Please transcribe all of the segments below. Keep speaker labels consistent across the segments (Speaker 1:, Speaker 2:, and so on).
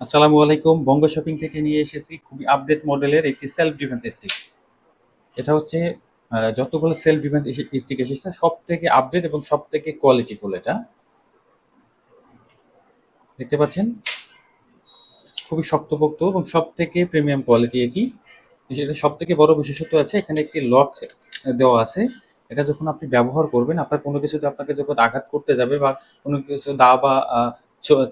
Speaker 1: আসসালামু আলাইকুম। বঙ্গ শপিং থেকে নিয়ে এসেছি খুবই আপডেট মডেলের একটি সেলফ ডিফেন্স স্টিক এটা হচ্ছে যতগুলো সেলফ ডিফেন্স স্টিক এসেছে সব থেকে আপডেট এবং সব থেকে কোয়ালিটিফুল এটা। দেখতে পাচ্ছেন? খুবই শক্তপোক্ত এবং সব থেকে প্রিমিয়াম কোয়ালিটি এটি। এটা সব থেকে বড় বিশেষত্ব আছে, এখানে একটি লক দেওয়া আছে। এটা যখন আপনি ব্যবহার করবেন, আপনার কোনো কিছুতে আপনাকে যখন আঘাত করতে যাবে বা কোনো কিছু দা বা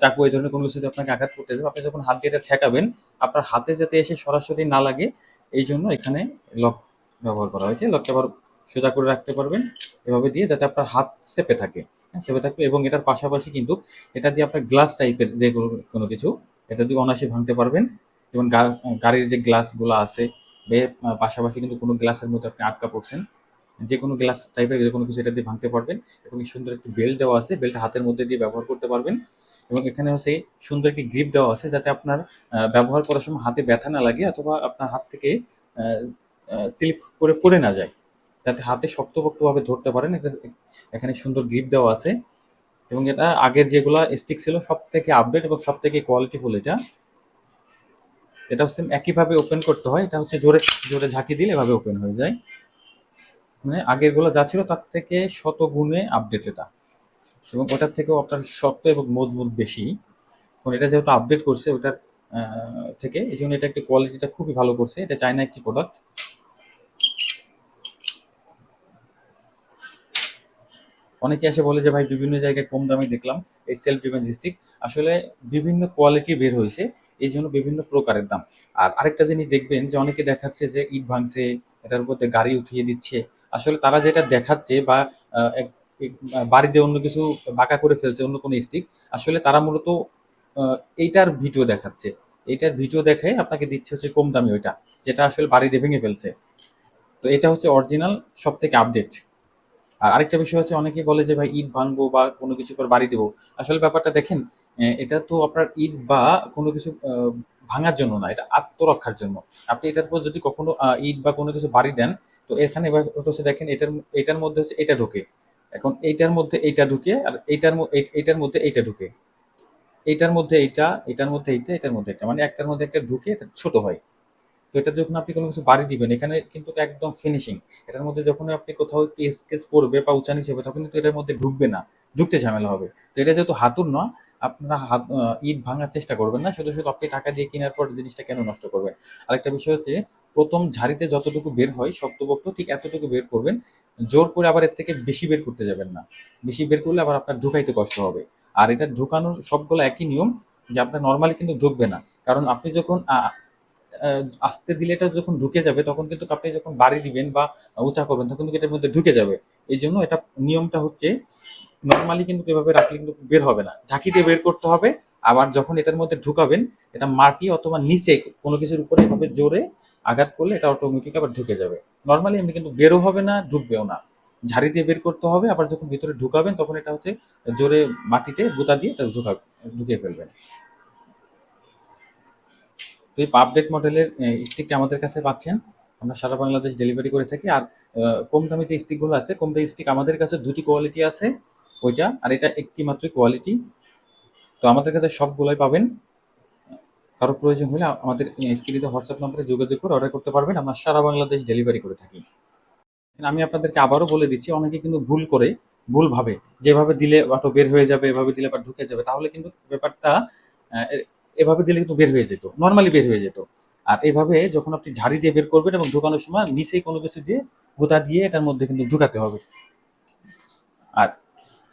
Speaker 1: চাকু এই ধরনের কোনো কিছুতে আপনাকে আঘাত করতে যাবে আপনি যখন হাত দিয়ে এটা ঠেকাবেন, আপনার হাতে যাতে এসে সরাসরি না লাগে, এই জন্য এখানে লক ব্যবহার করা হয়েছে। লকটা আবার সোজা করে রাখতে পারবেন, এভাবে দিয়ে যাতে আপনার হাত চেপে থাকে। হ্যাঁ চেপে থাকবে এবং এটার পাশাপাশি কিন্তু এটা দিয়ে আপনার গ্লাস টাইপের যে কোনো কিছু, এটা দিয়ে অনায়াসে ভাঙতে পারবেন। যেমন গাড়ির যে গ্লাসগুলো আছে, বে পাশাপাশি কিন্তু কোনো গ্লাসের মধ্যে আপনি আটকা পড়ছেন, যে কোনো গ্লাস টাইপের যে কোনো কিছু এটা দিয়ে ভাঙতে পারবেন এবং সুন্দর একটি বেল্ট দেওয়া আছে বেল্ট হাতের মধ্যে দিয়ে ব্যবহার করতে পারবেন। এবং এখানে হচ্ছে সুন্দর একটি গ্রিপ দেওয়া আছে যাতে আপনার ব্যবহার করার সময় হাতে ব্যথা না লাগে অথবা আপনার হাত থেকে স্লিপ করে পড়ে না যায়। যাতে হাতে শক্তপোক্তভাবে ধরতে পারেন, এটা এখানে সুন্দর গ্রিপ দেওয়া আছে। এবং এটা আগের যেগুলা স্টিক ছিল সব থেকে আপডেট এবং সব থেকে কোয়ালিটিফুল এটা। এটা হচ্ছে একইভাবে ওপেন করতে হয়, এটা হচ্ছে জোরে জোরে ঝাঁকি দিলে এভাবে ওপেন হয়ে যায়। মানে আগেরগুলো যা ছিল তার থেকে শত গুণে আপডেট এটা। এবং ওটার থেকেও আপনার শক্ত এবং মজবুত বেশি। কারণ এটা যেহেতু আপডেট করছে, ওটার থেকে, এই জন্য এটা একটি কোয়ালিটিটা খুবই ভালো করছে। এটা চায়না একটি প্রোডাক্ট অনেকে এসে বলে যে, ভাই, বিভিন্ন জায়গায় কম দামে দেখলাম, এই সেলফ ডিফেন্স স্টিক আসলে বিভিন্ন কোয়ালিটি বের হয়েছে, এই জন্য বিভিন্ন প্রকারের দাম। আর আরেকটা জিনিস দেখবেন যে, অনেকে দেখাচ্ছে যে, ইট ভাঙছে, এটার উপর গাড়ি উঠিয়ে দিচ্ছে। আসলে তারা যেটা দেখাচ্ছে বা বাড়িতে অন্য কিছু বাঁকা করে ফেলছে, অন্য কোনো স্টিক আসলে তারা মূলত এইটার ভিডিও দেখাচ্ছে। এইটার ভিডিও দেখে আপনাকে দিচ্ছে হচ্ছে কম দামি ওইটা, যেটা আসলে বাড়িতে ভেঙে ফেলছে। তো এটা হচ্ছে অরিজিনাল সব থেকে আপডেট আর আরেকটা বিষয় হচ্ছে, অনেকে বলে যে, ভাই, ইট ভাঙবো বা কোনো কিছু করে বাড়ি দেবো। আসলে ব্যাপারটা দেখেন এটা তো আপনার ইট বা কোনো কিছু ভাঙার জন্য না, এটা আত্মরক্ষার জন্য। আপনি এটার পর যদি কখনো ইট বা কোনো কিছু বাড়ি দেন, তো এখানে এবার হচ্ছে দেখেন, এটার এটার মধ্যে হচ্ছে এটা ঢোকে। এখন এইটার মধ্যে এইটা ঢুকে আর এইটার এইটার মধ্যে এইটা ঢুকে। এইটার মধ্যে এইটা এটার মধ্যে এইটা এটার মধ্যে এটা মানে একটার মধ্যে একটা ঢুকে এটা ছোট হয়। তো এটা যখন আপনি কোনো কিছু বাড়ি দিবেন, এখানে কিন্তু একদম ফিনিশিং এটার মধ্যে যখন আপনি কোথাও একটু স্কেচ পড়বে বা উঁচা নিচে তখন কিন্তু এটার মধ্যে ঢুকবে না। ঢুকতে ঝামেলা হবে। তো এটা যেহেতু হাতুর না আপনারা হাত ইট ভাঙার চেষ্টা করবেন না। শুধু শুধু আপনি টাকা দিয়ে কেনার পর জিনিসটা কেন নষ্ট করবেন? আরেকটা বিষয় হচ্ছে প্রথম ঝাড়িতে যতটুকু বের হয় শক্তপোক্ত, ঠিক এতটুকু বের করবেন। জোর করে আবার এর থেকে বেশি বের করতে যাবেন না। বেশি বের করলে আবার আপনার ঢুকাইতে কষ্ট হবে। আর এটা ঢুকানোর সবগুলো একই নিয়ম যে আপনার নর্মালি কিন্তু ঢুকবে না। কারণ আপনি যখন আস্তে দিলে এটা যখন ঢুকে যাবে, তখন কিন্তু আপনি যখন বাড়ি দিবেন বা উঁচা করবেন, তখন কিন্তু এটার মধ্যে ঢুকে যাবে। এই জন্য এটা নিয়মটা হচ্ছে নর্মালি কিন্তু এভাবে রাখলে কিন্তু বের হবে না। ঝাঁকি দিয়ে বের করতে হবে। আবার যখন এটার মধ্যে ঢুকাবেন, এটা মাটি অথবা নিচে কোনো কিছুর উপরে এভাবে জোরে আঘাত করলে এটা অটোমেটিক আবার ঢুকে যাবে। নর্মালি এমনি কিন্তু বেরো হবে না, ঢুকবেও না। ঝাড়ি দিয়ে বের করতে হবে, আবার যখন ভিতরে ঢুকাবেন তখন এটা হচ্ছে জোরে মাটিতে গুতা দিয়ে এটা ঢুকা, ঢুকিয়ে ফেলবেন। তো এই আপডেট মডেলের স্টিকটা আমাদের কাছে পাচ্ছেন। আমরা সারা বাংলাদেশ ডেলিভারি করে থাকি। আর কম দামি যে স্টিকগুলো আছে, কম দামি স্টিক আমাদের কাছে দুটি কোয়ালিটি আছে, ওইটা, আর এটা একটি মাত্র কোয়ালিটি তো আমাদের কাছে সবগুলোই পাবেন। কারও প্রয়োজন হলে আমাদের স্ক্রিনে হোয়াটসঅ্যাপ নম্বরে যোগাযোগ করে অর্ডার করতে পারবেন। আমরা সারা বাংলাদেশ ডেলিভারি করে থাকি। আমি আপনাদেরকে আবারও বলে দিচ্ছি, অনেকে কিন্তু ভুল করে, ভুল ভাবে, যেভাবে দিলে অটো বের হয়ে যাবে, এভাবে দিলে আবার ঢুকে যাবে, তাহলে কিন্তু ব্যাপারটা এভাবে দিলে কিন্তু বের হয়ে যেত নর্মালি বের হয়ে যেত। আর এভাবে যখন আপনি ঝাড়ি দিয়ে বের করবেন এবং ঢুকানোর সময় নিচে কোনো কিছু দিয়ে গোতা দিয়ে এটার মধ্যে কিন্তু ঢুকাতে হবে। আর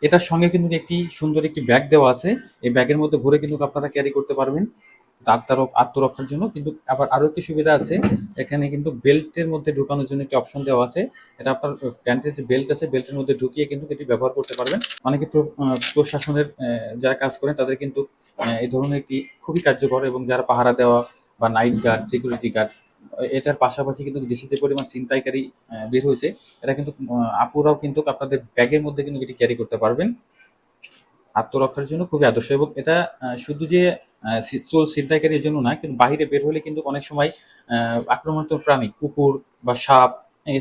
Speaker 1: এটার সঙ্গে কিন্তু একটি সুন্দর একটি ব্যাগ দেওয়া আছে। এই ব্যাগের মধ্যে ভরে কিন্তু আপনারা ক্যারি করতে পারবেন। আত্মরক্ষার জন্য, কিন্তু আবার আরও একটি সুবিধা আছে, এখানে কিন্তু বেল্টের মধ্যে ঢুকানোর জন্য একটি অপশন দেওয়া আছে। এটা আপনার প্যান্টের যে বেল্ট আছে, বেল্টের মধ্যে ঢুকিয়ে কিন্তু এটি ব্যবহার করতে পারবেন। অনেকে প্রশাসনের যারা কাজ করেন, তাদের কিন্তু এই ধরনের একটি খুবই কার্যকর এবং যারা পাহারা দেওয়া বা নাইট গার্ড সিকিউরিটি গার্ড এটার পাশাপাশি কিন্তু দেশে যে পরিমাণ ছিনতাইকারী বের হয়েছে এটা কিন্তু আপুরাও কিন্তু আপনাদের ব্যাগের মধ্যে কিন্তু এটি ক্যারি করতে পারবেন। আত্মরক্ষার জন্য খুবই আদর্শ এবং এটা শুধু যে চোর ছিনতাইকারীর জন্য না, কিন্তু বাহিরে বের হলে কিন্তু অনেক সময় আক্রমণাত্মক প্রাণী, কুকুর বা সাপ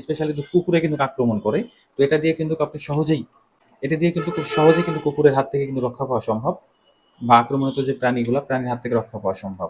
Speaker 1: স্পেশালি তো কুকুরে কিন্তু আক্রমণ করে। তো এটা দিয়ে কিন্তু আপনি সহজেই, এটা দিয়ে কিন্তু খুব সহজেই কিন্তু কুকুরের হাত থেকে কিন্তু রক্ষা পাওয়া সম্ভব বা আক্রমণাত্মক যে প্রাণীগুলো, প্রাণীর হাত থেকে রক্ষা পাওয়া সম্ভব।